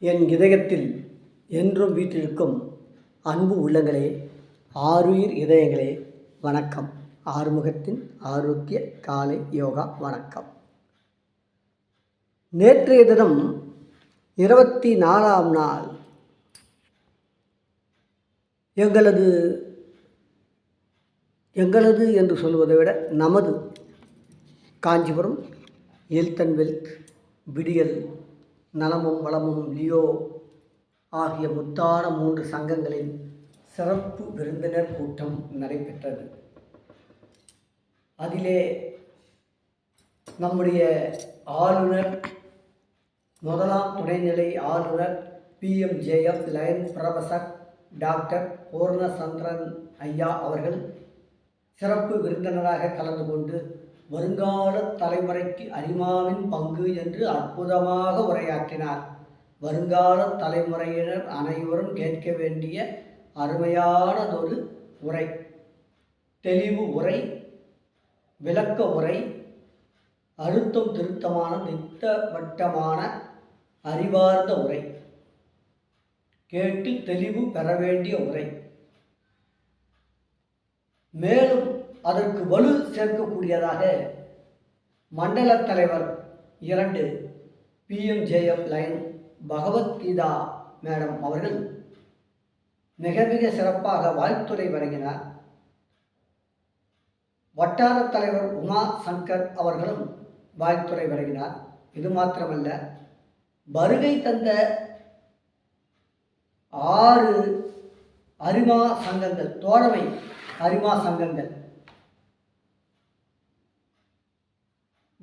என் இதயத்தில் என்றும் வீற்றிருக்கும் அன்பு உள்ளங்களே ஆருயிர் இதயங்களே வணக்கம். ஆறுமுகத்தின் ஆரோக்கிய காலை யோகா வணக்கம். நேற்றைய தினம் இருபத்தி நாலாம் நாள் எங்களது எங்களது என்று சொல்வதை விட நமது காஞ்சிபுரம் ஹெல்த் அண்ட் வெல்த் விடியல் நலமும் வளமும் லியோ ஆகிய முத்தான மூன்று சங்கங்களின் சிறப்பு விருந்தினர் கூட்டம் நடைபெற்றது. அதிலே நம்முடைய ஆளுநர் முதலாம் துணைநிலை ஆளுநர் PMJF lion professor doctor Poornachandran ஐயா அவர்கள் சிறப்பு விருந்தினராக கலந்து கொண்டு வருங்கால தலைமுறைக்கு அரிமாவின் பங்கு என்று அற்புதமாக உரையாற்றினார். வருங்கால தலைமுறையினர் அனைவரும் கேட்க வேண்டிய அருமையானதொரு உரை. தெளிவு உரை விளக்க உரை அழுத்தம் திருத்தமான திட்டவட்டமான அறிவார்ந்த உரை. கேட்டு தெளிவு பெற வேண்டிய உரை. மேலும் அதற்கு வலு சேர்க்கக்கூடியதாக மண்டல தலைவர் இரண்டு பிஎம்ஜேஎம் லைன் பகவத்கீதா மேடம் அவர்கள் மிக மிக சிறப்பாக வாழ்த்துறை வழங்கினார். வட்டார தலைவர் உமா சங்கர் அவர்களும் வாழ்த்துறை வழங்கினார். இது மாத்திரமல்ல வருகை தந்த ஆறு அரிமா சங்கங்கள் தோழமை அரிமா சங்கங்கள்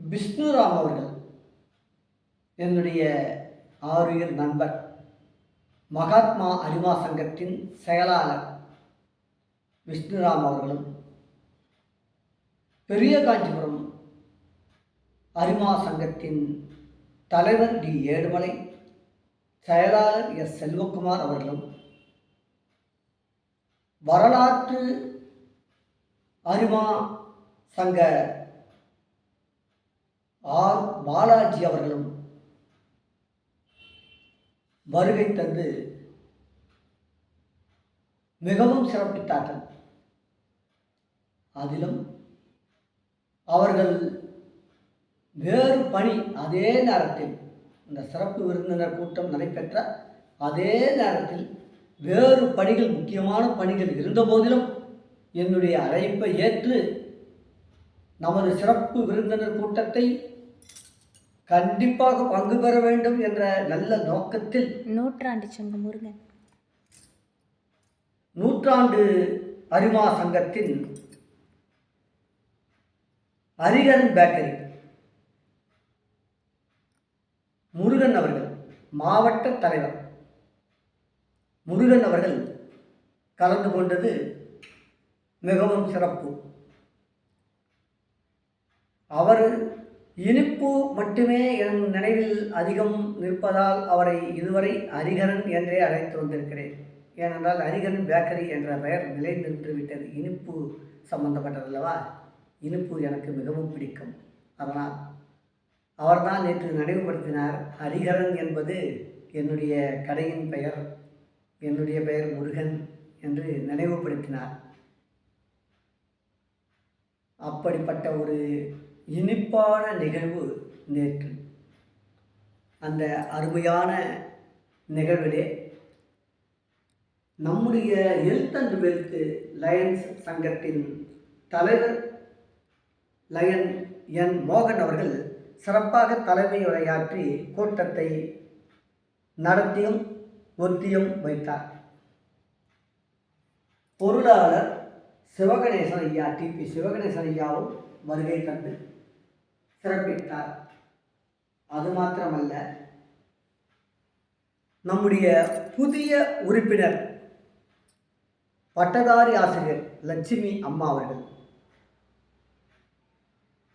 விஷ்ணுராம் அவர்கள் என்னுடைய ஆறுயிர் நண்பர் மகாத்மா அரிமா சங்கத்தின் செயலாளர் விஷ்ணுராம் அவர்களும் பெரிய காஞ்சிபுரம் அரிமா சங்கத்தின் தலைவர் டி ஏழுமலை செயலாளர் எஸ் செல்வகுமார் அவர்களும் வரலாற்று அரிமா சங்க ஆர் பாலாஜி அவர்களும் வருகை தந்து மிகவும் சிறப்பித்தார்கள். அதிலும் அவர்கள் வேறு பணி அதே நேரத்தில் இந்த சிறப்பு விருந்தினர் கூட்டம் நடைபெற்ற அதே நேரத்தில் வேறு பணிகள் முக்கியமான பணிகள் இருந்தபோதிலும் என்னுடைய அழைப்பை ஏற்று நமது சிறப்பு விருந்தினர் கூட்டத்தை கண்டிப்பாக பங்கு பெற வேண்டும் என்ற நல்ல நோக்கத்தில் நூற்றாண்டு சங்கம் முருகன். நூற்றாண்டு அரிமா சங்கத்தின் ஹரிகரன் பேக்கரி. முருகன் அவர்கள் மாவட்ட தலைவர். முருகன் அவர்கள் கலந்து கொண்டது மிகவும் சிறப்பு. அவர் இனிப்பு மட்டுமே என் நினைவில் அதிகம் நிற்பதால் அவரை இதுவரை ஹரிகரன் என்றே அழைத்து வந்திருக்கிறேன். ஏனென்றால் ஹரிகரன் பேக்கரி என்ற பெயர் நிலை நின்று விட்டது. இனிப்பு சம்பந்தப்பட்டதல்லவா? இனிப்பு எனக்கு மிகவும் பிடிக்கும். அதனால் அவர்தான் நேற்று நினைவுபடுத்தினார். ஹரிஹரன் என்பது என்னுடைய கடையின் பெயர் என்னுடைய பெயர் முருகன் என்று நினைவுபடுத்தினார். அப்படிப்பட்ட ஒரு இனிப்பான நிகழ்வு நேற்று. அந்த அருமையான நிகழ்விலே நம்முடைய ஹெல்த் அண்ட் வெல்த் லயன்ஸ் சங்கத்தின் தலைவர் லயன் என் மோகன் அவர்கள் சிறப்பாக தலைமை உரையாற்றி கூட்டத்தை நடத்தியும் ஒத்தியும் வைத்தார். பொருளாளர் சிவகணேசன் ஐயா டிபி சிவகணேசன் ஐயாவும் வருகை தந்தது சிறப்பித்தார் அது மாத்திரமல்ல நம்முடைய புதிய உறுப்பினர் பட்டதாரி ஆசிரியர் லட்சுமி அம்மா அவர்கள்.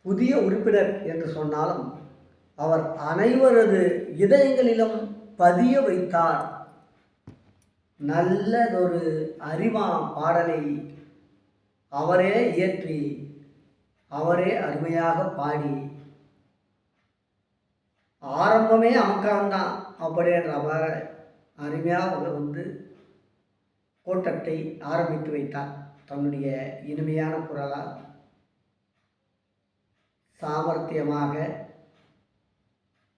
புதிய உறுப்பினர் என்று சொன்னாலும் அவர் அனைவரது இதயங்களிலும் பதிய வைத்தார். நல்லதொரு அறிவா பாடலை அவரே இயற்றி அவரே அருமையாக பாடி ஆரம்பமே அமக்காரம்தான் அப்படின்ற மாதிரி அருமையாக வந்து கூட்டத்தை ஆரம்பித்து வைத்தார். தன்னுடைய இனிமையான குரலால் சாமர்த்தியமாக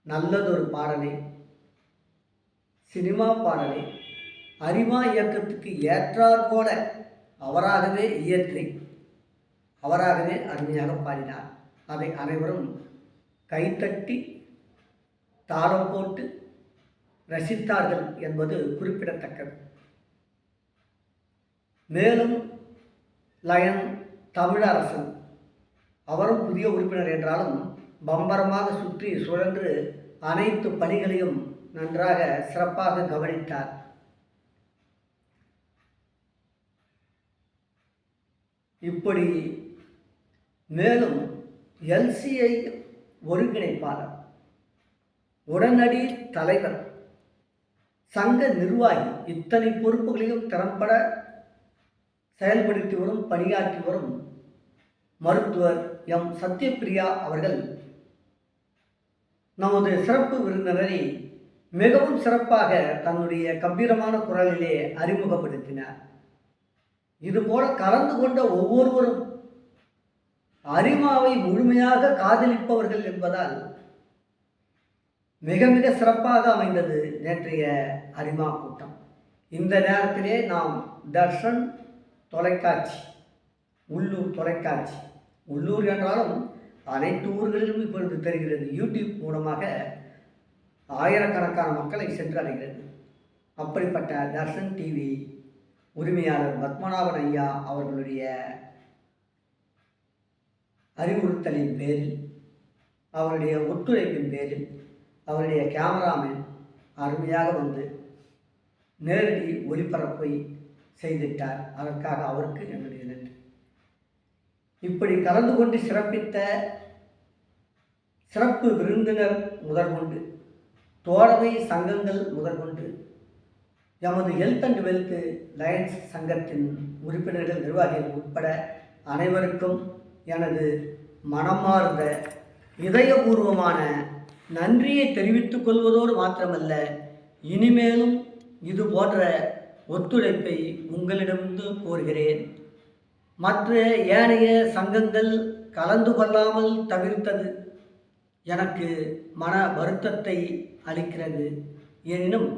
நல்லதொரு பாடலை சினிமா பாடலை அரிமா இயக்கத்துக்கு ஏற்றாற் போல அவராகவே இயற்றி அவராகவே அருமையாக பாடினார். அதை அனைவரும் கைத்தட்டி தாளம் போட்டு ரசித்தார்கள் என்பது குறிப்பிடத்தக்கது. மேலும் லயன் தமிழரசன் அவரும் புதிய உறுப்பினர் என்றாலும் பம்பரமாக சுற்றி சுழன்று அனைத்து பணிகளையும் நன்றாக சிறப்பாக கவனித்தார். இப்படி மேலும் எல்சிஐ ஒருங்கிணைப்பாளர் உடனடி தலைவர். சங்க நிர்வாகி இத்தனை பொறுப்புகளையும் திறம்பட செயல்படுத்தி வரும் பணியாற்றி வரும் மருத்துவர் எம். சத்யபிரியா அவர்கள் நமது சிறப்பு விருந்தினரை மிகவும் சிறப்பாக தன்னுடைய கம்பீரமான குரலிலே அறிமுகப்படுத்தினார். இதுபோல கலந்து கொண்ட ஒவ்வொருவரும் அரிமாவை முழுமையாக காதலிப்பவர்கள் என்பதால் மிக மிக சிறப்பாக அமைந்தது நேற்றைய அரிமா கூட்டம். இந்த நேரத்திலே நாம் தர்ஷன் தொலைக்காட்சி உள்ளூர் தொலைக்காட்சி உள்ளூர் என்றாலும் அனைத்து ஊர்களிலும் இப்பொழுது தெரிகிறது. யூடியூப் மூலமாக ஆயிரக்கணக்கான மக்களை சென்றடைகிறது. அப்படிப்பட்ட தர்ஷன் டிவி உரிமையாளர் பத்மநாபன் ஐயா அவர்களுடைய அறிவுறுத்தலின் பேரில் அவருடைய ஒத்துழைப்பின் பேரில் அவருடைய கேமராமேன் அருமையாக வந்து நேரடி ஒளிபரப்பை செய்திட்டார் அதற்காக அவருக்கு என்னுடைய நன்றி. இப்படி கலந்து கொண்டு சிறப்பித்த சிறப்பு விருந்தினர் முதற்கொண்டு தோழமை சங்கங்கள் முதற்கொண்டு எமது ஹெல்த் அண்ட் வெல்த் லயன்ஸ் சங்கத்தின் உறுப்பினர்கள் நிர்வாகிகள் உட்பட அனைவருக்கும் எனது மனமார்ந்த இதயபூர்வமான நன்றியை தெரிவித்துக் கொள்வதோடு மாத்திரமல்ல இனிமேலும் இது போன்ற ஒத்துழைப்பை உங்களிடமிருந்து கோருகிறேன். மற்ற ஏனைய சங்கங்கள் கலந்து கொள்ளாமல் தவிர்த்தது எனக்கு மன வருத்தத்தை அளிக்கிறது. எனினும்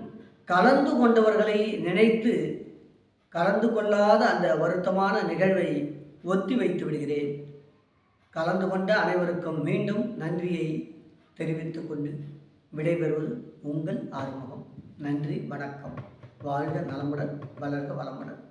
கலந்து கொண்டவர்களை நினைத்து கலந்து கொள்ளாத அந்த வருத்தமான நிகழ்வை ஒத்தி வைத்து விடுகிறேன். கலந்து கொண்ட அனைவருக்கும் மீண்டும் நன்றியை தெரிவித்துக் கொண்டு விடைபெறுவது உங்கள் ஆறுமுகம். நன்றி வணக்கம். வாழ்க நலமுடன் வளர்க வளமுடன்.